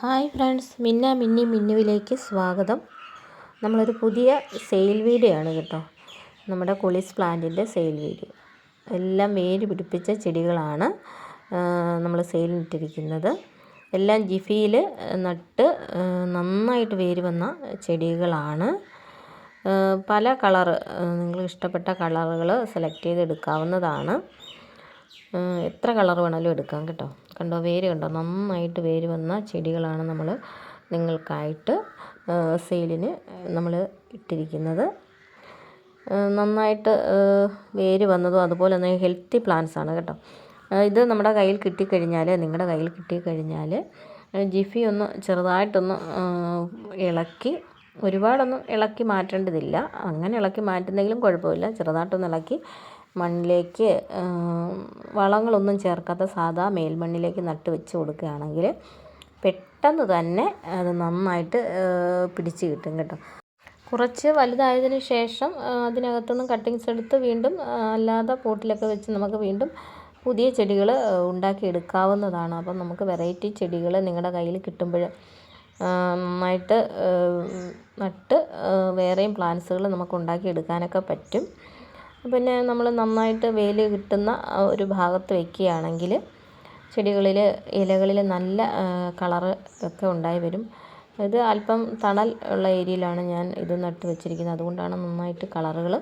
Hi friends മിന്ന മിന്നി മിന്നുവിലേക്ക് സ്വാഗതം. നമ്മളൊരു പുതിയ സെയിൽ വീഡിയോ ആണ് കേട്ടോ. നമ്മുടെ കുളിസ് പ്ലാന്റിന്റെ സെയിൽ വീഡിയോ. എല്ലാം വേര് പിടിപ്പിച്ച ചെടികളാണ് നമ്മൾ സെയിലിട്ടിരിക്കുന്നത് എല്ലാം ജിഫിയിൽ നട്ട് നന്നായിട്ട് വേര് വന്ന ചെടികളാണ്. പല കളറ് നിങ്ങൾ ഇഷ്ടപ്പെട്ട കളറുകൾ സെലക്ട് ചെയ്ത് എടുക്കാവുന്നതാണ് എത്ര കളർ വേണമെങ്കിലും എടുക്കാം കേട്ടോ. കണ്ടോ വേര് കണ്ടോ? നന്നായിട്ട് വേര് വന്ന ചെടികളാണ് നമ്മൾ നിങ്ങൾക്കായിട്ട് സെയിലിന് നമ്മൾ ഇട്ടിരിക്കുന്നത്. നന്നായിട്ട് വേര് വന്നതും അതുപോലെ തന്നെ ഹെൽത്തി പ്ലാന്റ്സ് ആണ് കേട്ടോ. ഇത് നമ്മുടെ കയ്യിൽ കിട്ടിക്കഴിഞ്ഞാൽ നിങ്ങളുടെ കയ്യിൽ കിട്ടിക്കഴിഞ്ഞാൽ ജിഫി ഒന്ന് ചെറുതായിട്ടൊന്ന് ഇളക്കി ഒരുപാടൊന്നും ഇളക്കി മാറ്റേണ്ടതില്ല. അങ്ങനെ ഇളക്കി മാറ്റുന്നെങ്കിലും കുഴപ്പമില്ല. ചെറുതായിട്ടൊന്ന് ഇളക്കി മണ്ണിലേക്ക് വളങ്ങളൊന്നും ചേർക്കാത്ത സാധാ മേൽമണ്ണിലേക്ക് നട്ട് വെച്ച് കൊടുക്കുകയാണെങ്കിൽ പെട്ടെന്ന് തന്നെ അത് നന്നായിട്ട് പിടിച്ച് കിട്ടും കേട്ടോ. കുറച്ച് വലുതായതിന് ശേഷം അതിനകത്തുനിന്ന് കട്ടിങ്സ് എടുത്ത് വീണ്ടും അല്ലാതെ പോട്ടിലൊക്കെ വെച്ച് നമുക്ക് വീണ്ടും പുതിയ ചെടികൾ ഉണ്ടാക്കിയെടുക്കാവുന്നതാണ് അപ്പം നമുക്ക് വെറൈറ്റി ചെടികൾ നിങ്ങളുടെ കയ്യിൽ കിട്ടുമ്പോൾ നന്നായിട്ട് നട്ട് വേറെയും പ്ലാന്റ്സുകൾ നമുക്ക് ഉണ്ടാക്കിയെടുക്കാനൊക്കെ പറ്റും. പിന്നെ നമ്മൾ നന്നായിട്ട് വെയിൽ കിട്ടുന്ന ഒരു ഭാഗത്ത് വെക്കുകയാണെങ്കിൽ ചെടികളിൽ ഇലകളിൽ നല്ല കളറ് ഒക്കെ ഉണ്ടായി വരും. ഇത് അല്പം തണൽ ഉള്ള ഏരിയയിലാണ് ഞാൻ ഇത് നട്ട് വെച്ചിരിക്കുന്നത്. അതുകൊണ്ടാണ് നന്നായിട്ട് കളറുകൾ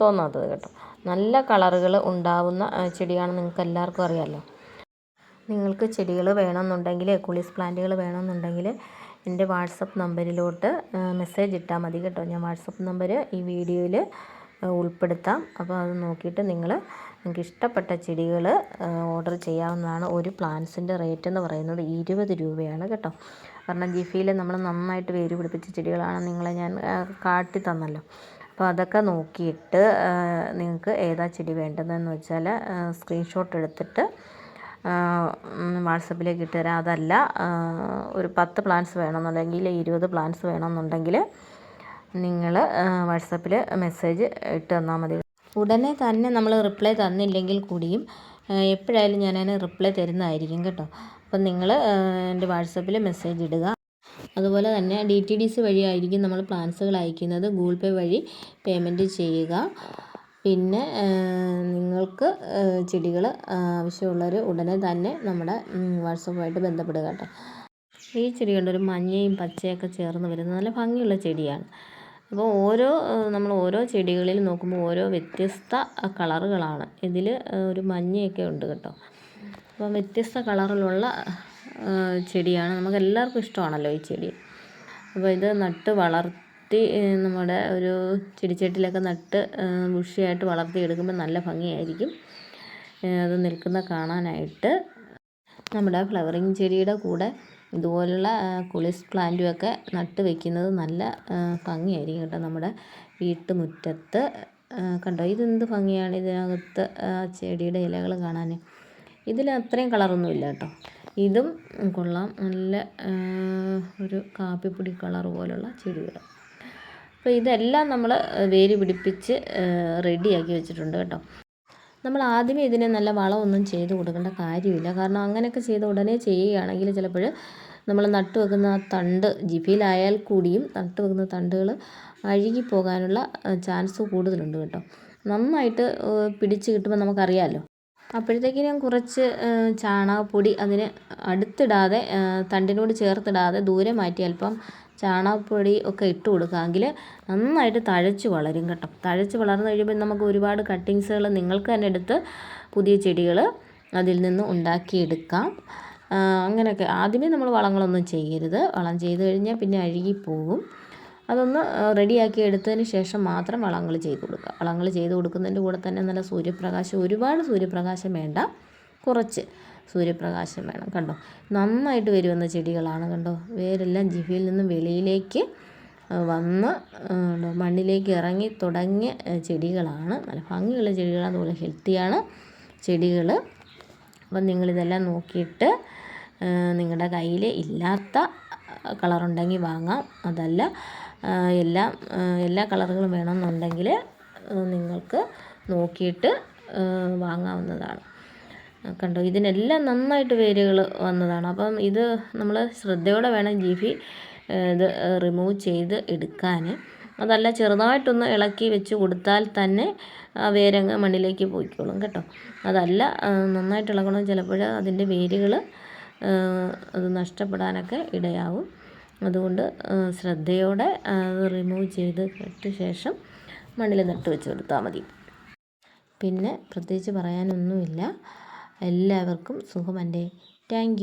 തോന്നാത്തത് കേട്ടോ. നല്ല കളറുകൾ ഉണ്ടാവുന്ന ചെടിയാണ് നിങ്ങൾക്ക് എല്ലാവർക്കും അറിയാമല്ലോ. നിങ്ങൾക്ക് ചെടികൾ വേണമെന്നുണ്ടെങ്കിൽ കുളിസ് പ്ലാന്റുകൾ വേണമെന്നുണ്ടെങ്കിൽ എന്റെ വാട്സപ്പ് നമ്പറിലോട്ട് മെസ്സേജ് ഇട്ടാൽ മതി കേട്ടോ. ഞാൻ വാട്സപ്പ് നമ്പർ ഈ വീഡിയോയിൽ ഉൾപ്പെടുത്താം. അപ്പോൾ അത് നോക്കിയിട്ട് നിങ്ങൾ നിങ്ങൾക്ക് ഇഷ്ടപ്പെട്ട ചെടികൾ ഓർഡർ ചെയ്യാവുന്നതാണ്. ഒരു പ്ലാന്റ്സിന്റെ റേറ്റ് എന്ന് പറയുന്നത് ഇരുപത് രൂപയാണ് കേട്ടോ. കാരണം ജിഫിയിൽ നമ്മൾ നന്നായിട്ട് വേര് പിടിപ്പിച്ച ചെടികളാണ് നിങ്ങളെ ഞാൻ കാട്ടി തന്നല്ലോ. അപ്പോൾ അതൊക്കെ നോക്കിയിട്ട് നിങ്ങൾക്ക് ഏതാ ചെടി വേണ്ടതെന്ന് വെച്ചാൽ സ്ക്രീൻഷോട്ട് എടുത്തിട്ട് വാട്സപ്പിലേക്ക് ഇട്ടുതരാം അതല്ല ഒരു പത്ത് പ്ലാന്റ്സ് വേണമെന്നുണ്ടെങ്കിൽ ഇരുപത് പ്ലാന്റ്സ് വേണമെന്നുണ്ടെങ്കിൽ നിങ്ങൾ വാട്സപ്പിൽ മെസ്സേജ് ഇട്ട് തന്നാൽ മതി. ഉടനെ തന്നെ നമ്മൾ റിപ്ലൈ തന്നില്ലെങ്കിൽ കൂടിയും എപ്പോഴായാലും ഞാൻ അതിന് റിപ്ലൈ തരുന്നതായിരിക്കും കേട്ടോ. അപ്പം നിങ്ങൾ എന്റെ വാട്സപ്പിൽ മെസ്സേജ് ഇടുക. അതുപോലെ തന്നെ ഡി ടി ഡി സി വഴിയായിരിക്കും നമ്മൾ പ്ലാൻസുകൾ അയക്കുന്നത്. ഗൂഗിൾ പേ വഴി പേയ്മെന്റ് ചെയ്യുക. പിന്നെ നിങ്ങൾക്ക് ചെടികൾ ആവശ്യമുള്ളവർ ഉടനെ തന്നെ നമ്മുടെ വാട്സപ്പുമായിട്ട് ബന്ധപ്പെടുക കേട്ടോ. ഈ ചെടി കണ്ടൊരു മഞ്ഞയും പച്ചയൊക്കെ ചേർന്ന് വരുന്ന നല്ല ഭംഗിയുള്ള ചെടിയാണ്. അപ്പോൾ ഓരോ നമ്മൾ ഓരോ ചെടികളിൽ നോക്കുമ്പോൾ ഓരോ വ്യത്യസ്ത കളറുകളാണ്. ഇതിൽ ഒരു മഞ്ഞയൊക്കെ ഉണ്ട് കേട്ടോ. അപ്പോൾ വ്യത്യസ്ത കളറിലുള്ള ചെടിയാണ്. നമുക്ക് എല്ലാവർക്കും ഇഷ്ടമാണല്ലോ ഈ ചെടി. അപ്പോൾ ഇത് നട്ട് വളർത്തി നമ്മുടെ ഒരു ചെടിച്ചട്ടിലൊക്കെ നട്ട് ബുഷിയായിട്ട് വളർത്തിയെടുക്കുമ്പോൾ നല്ല ഭംഗിയായിരിക്കും. അത് നിൽക്കുന്ന കാണാനായിട്ട് നമ്മുടെ ഫ്ലവറിങ് ചെടിയുടെ കൂടെ ഇതുപോലുള്ള കുളിസ് പ്ലാന്റുമൊക്കെ നട്ട് വെക്കുന്നത് നല്ല ഭംഗിയായിരിക്കും കേട്ടോ നമ്മുടെ വീട്ടുമുറ്റത്ത്. കണ്ടോ? ഇതെന്ത് ഭംഗിയാണ് ഇതിനകത്ത് ചെടിയുടെ ഇലകൾ കാണാൻ ഇതിൽ അത്രയും കളറൊന്നും ഇല്ല കേട്ടോ. ഇതും കൊള്ളാം. നല്ല ഒരു കാപ്പിപ്പൊടി കളർ പോലുള്ള ചെടികൾ അപ്പോൾ ഇതെല്ലാം നമ്മൾ വേര് പിടിപ്പിച്ച് റെഡിയാക്കി വെച്ചിട്ടുണ്ട് കേട്ടോ. നമ്മൾ ആദ്യമേ ഇതിനെ നല്ല വളമൊന്നും ചെയ്ത് കൊടുക്കേണ്ട കാര്യമില്ല. കാരണം അങ്ങനെയൊക്കെ ചെയ്ത് ഉടനെ ചെയ്യുകയാണെങ്കിൽ ചിലപ്പോൾ നമ്മൾ നട്ടു വെക്കുന്ന തണ്ട് ജിഫിയിലായാൽ കൂടിയും നട്ടു വെക്കുന്ന തണ്ടുകൾ അഴുകി പോകാനുള്ള ചാൻസ് കൂടുതലുണ്ട് കേട്ടോ. നന്നായിട്ട് പിടിച്ച് കിട്ടുമ്പോൾ നമുക്കറിയാമല്ലോ ഞാൻ കുറച്ച് ചാണകപ്പൊടി അതിന് അടുത്തിടാതെ തണ്ടിനോട് ചേർത്തിടാതെ ദൂരെ മാറ്റി അല്പം ചാണകപ്പൊടി ഒക്കെ ഇട്ട് കൊടുക്കാമെങ്കിൽ നന്നായിട്ട് തഴച്ച് വളരും കേട്ടോ. തഴച്ച് വളർന്നു കഴിയുമ്പോൾ നമുക്ക് ഒരുപാട് കട്ടിങ്സുകൾ നിങ്ങൾക്ക് തന്നെ എടുത്ത് പുതിയ ചെടികൾ അതിൽ നിന്ന് ഉണ്ടാക്കിയെടുക്കാം. അങ്ങനെയൊക്കെ. ആദ്യമേ നമ്മൾ വളങ്ങളൊന്നും ചെയ്യരുത്. വളം ചെയ്ത് കഴിഞ്ഞാൽ പിന്നെ അഴുകിപ്പോകും അതൊന്ന് റെഡിയാക്കി എടുത്തതിന് ശേഷം മാത്രം വളങ്ങൾ ചെയ്ത് കൊടുക്കുക. വളങ്ങൾ ചെയ്ത് കൊടുക്കുന്നതിന്റെ കൂടെ തന്നെ നല്ല സൂര്യപ്രകാശം ഒരുപാട് സൂര്യപ്രകാശം വേണ്ട. കുറച്ച്. സൂര്യപ്രകാശം വേണം. കണ്ടോ? നന്നായിട്ട് വരുന്ന ചെടികളാണ് കണ്ടോ? വേരെല്ലാം ജിഫിയിൽ നിന്നും വെളിയിലേക്ക് വന്ന് മണ്ണിലേക്ക് ഇറങ്ങി തുടങ്ങിയ ചെടികളാണ്. നല്ല ഭംഗിയുള്ള ചെടികളാണ്. അതുപോലെ ഹെൽത്തിയാണ് ചെടികൾ അപ്പം നിങ്ങളിതെല്ലാം നോക്കിയിട്ട് നിങ്ങളുടെ കയ്യിൽ ഇല്ലാത്ത കളറുണ്ടെങ്കിൽ വാങ്ങാം. അതല്ല എല്ലാം എല്ലാ കളറുകളും വേണമെന്നുണ്ടെങ്കിൽ നിങ്ങൾക്ക് നോക്കിയിട്ട് വാങ്ങാവുന്നതാണ്. കണ്ടോ? ഇതിനെല്ലാം നന്നായിട്ട് വേരുകൾ വന്നതാണ്. അപ്പം ഇത് നമ്മൾ ശ്രദ്ധയോടെ വേണം ജിഫി ഇത് റിമൂവ് ചെയ്ത് എടുക്കാൻ. അതല്ല ചെറുതായിട്ടൊന്ന് ഇളക്കി വെച്ച് കൊടുത്താൽ തന്നെ ആ വേരങ്ങ് മണ്ണിലേക്ക് പോയിക്കോളും കേട്ടോ. അതല്ല നന്നായിട്ട് ഇളകണം. ചിലപ്പോൾ അതിന്റെ വേരുകൾ അത് നഷ്ടപ്പെടാനൊക്കെ ഇടയാവും. അതുകൊണ്ട് ശ്രദ്ധയോടെ അത് റിമൂവ് ചെയ്ത് ഇട്ട ശേഷം മണ്ണിൽ നട്ട് വെച്ച് കൊടുത്താൽ മതി. പിന്നെ പ്രത്യേകിച്ച് പറയാനൊന്നുമില്ല. എല്ലാവർക്കും സുഖമല്ലേ താങ്ക്